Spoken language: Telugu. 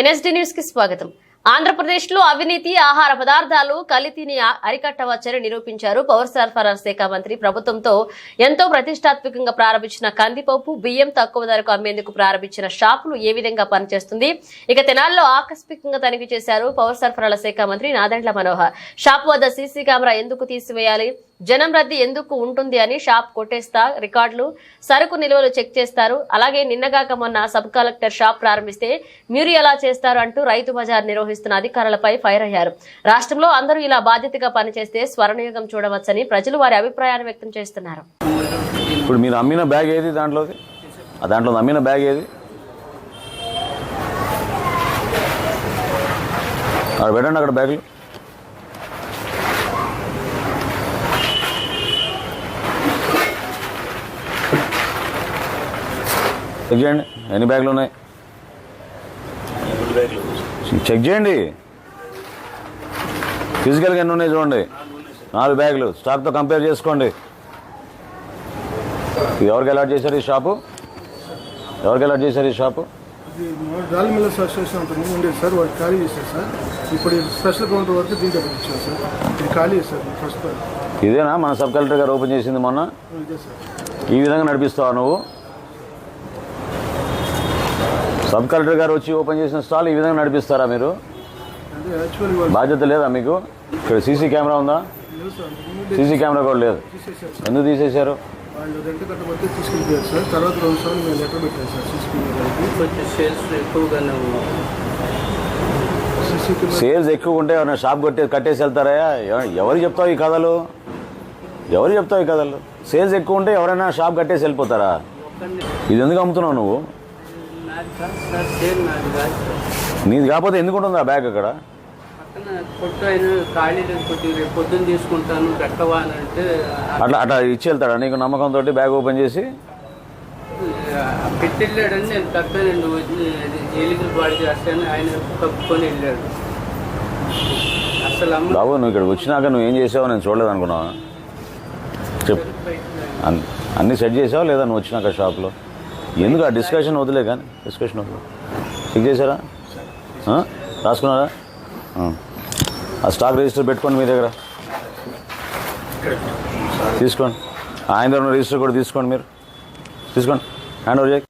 ఎన్ఎస్డి న్యూస్కి స్వాగతం. ఆంధ్రప్రదేశ్లో అవినీతి ఆహార పదార్థాలు కలితిని అరికట్టవచ్చని నిరూపించారు పౌర సరఫరా శాఖ మంత్రి. ప్రభుత్వంతో ఎంతో ప్రతిష్టాత్మకంగా ప్రారంభించిన కందిపప్పు బియ్యం తక్కువ ధరకు అమ్మేందుకు ప్రారంభించిన షాపులు ఏ విధంగా పనిచేస్తుంది? ఇక తెనాల్లో ఆకస్మికంగా తనిఖీ చేశారు పౌర సరఫరాల శాఖ మంత్రి నాదండ్ల మనోహర్. షాప్ వద్ద సీసీ కెమెరా ఎందుకు తీసివేయాలి? జనం రద్దీ ఎందుకు ఉంటుంది అని షాప్ కొట్టేస్తా రికార్డులు సరుకు నిల్వలు చెక్ చేస్తారు. అలాగే నిన్నగాక మొన్న సబ్ కలెక్టర్ షాప్ ప్రారంభిస్తే మీరు ఎలా చేస్తారు అంటూ రైతు బజార్ నిర్వహిస్తున్న అధికారులపై ఫైర్ అయ్యారు. రాష్ట్రంలో అందరూ ఇలా బాధ్యతగా పనిచేస్తే స్వర్ణయుగం చూడవచ్చని ప్రజలు వారి అభిప్రాయాన్ని వ్యక్తం చేస్తున్నారు. ఇప్పుడు మీరు అమ్మిన బ్యాగ్ ఏది దాంట్లోది? దాంట్లో అమ్మిన బ్యాగ్ ఏది? అక్కడ పెట్టండి అక్కడ బ్యాగులు. చెక్ చేయండి. ఎన్ని బ్యాగులు ఉన్నాయి? చెక్ చేయండి. ఫిజికల్గా ఎన్ని ఉన్నాయి చూడండి. నాలుగు బ్యాగులు. స్టాక్తో కంపేర్ చేసుకోండి. ఇది ఎవరికి అలాట్ చేశారు ఈ షాపు ఎవరికి అలాట్ చేశారు ఈ షాపు ఇది రాల్ మిల్లర్స్ అసోసియేషన్ ఉంటుంది ఉండేది సార్. వాళ్ళు ఖాళీ చేశారు సార్. ఇప్పుడు ఈ స్పెషల్ కౌంటర్ వరకు దీంట్లో ఇచ్చారు సార్. ఇది ఖాళీ చేశారు ఫస్ట్ ఇదేనా? మన సబ్ కలెక్టర్ గారు ఓపెన్ చేసింది మొన్న? ఈ విధంగా నడిపిస్తావా నువ్వు? సబ్ కలెక్టర్ గారు వచ్చి ఓపెన్ చేసిన స్టాల్ ఈ విధంగా నడిపిస్తారా మీరు? అంటే యాక్చువల్లీ వాళ్ళు బాధ్యత లేదా మీకు? ఇక్కడ సీసీ కెమెరా ఉందా? సీసీ కెమెరా కూడా లేదు. ఎందుకు తీసేశారు? వాళ్ళు రెంట్ కట్టబోతే తీసుకెళ్ళిపోయారు సార్. తర్వాత రెండు సార్లు మేము లెటర్ పెట్టారు సార్ సీసీటీవీ గారికి కొంచెం సేల్స్ ఎక్కువ ఉంటే ఏమైనా షాప్ కొట్టే కట్టేసి వెళ్తారా? ఎవ- ఎవరు చెప్తావు ఈ కథలు? ఎవరు చెప్తావు ఈ కథలు? సేల్స్ ఎక్కువ ఉంటే ఎవరైనా షాప్ కట్టేసి వెళ్ళిపోతారా? ఇది ఎందుకు అమ్ముతున్నావు నువ్వు? నాది కాకపోతే ఎందుకు ఉంటుంది ఆ బ్యాగ్ అక్కడ? అట్లా అట్లా ఇచ్చి వెళ్తాడా నీకు నమ్మకంతో బ్యాగ్ ఓపెన్ చేసి? నేను తప్పేనండి. బాడీ చేస్తాను ఆయన కప్పుకొని వెళ్ళాడు. అసలు బాబు నువ్వు ఇక్కడ వచ్చినాక నువ్వు ఏం చేసావో నేను చూడలేదు అనుకున్నావా చెప్పు అన్నీ సెట్ చేసావా లేదా నువ్వు వచ్చినాక షాప్లో? ఎందుకు ఆ డిస్కషన్ వదిలే కానీ? డిస్కషన్ వదిలే. చెక్ చేశారా? రాసుకున్నారా? ఆ. స్టాక్ రిజిస్టర్ పెట్టుకోండి మీ దగ్గర. తీసుకోండి. ఆయన దగ్గర రిజిస్టర్ కూడా తీసుకోండి మీరు. తీసుకోండి. హ్యాండ్ ఓవర్ చేయి.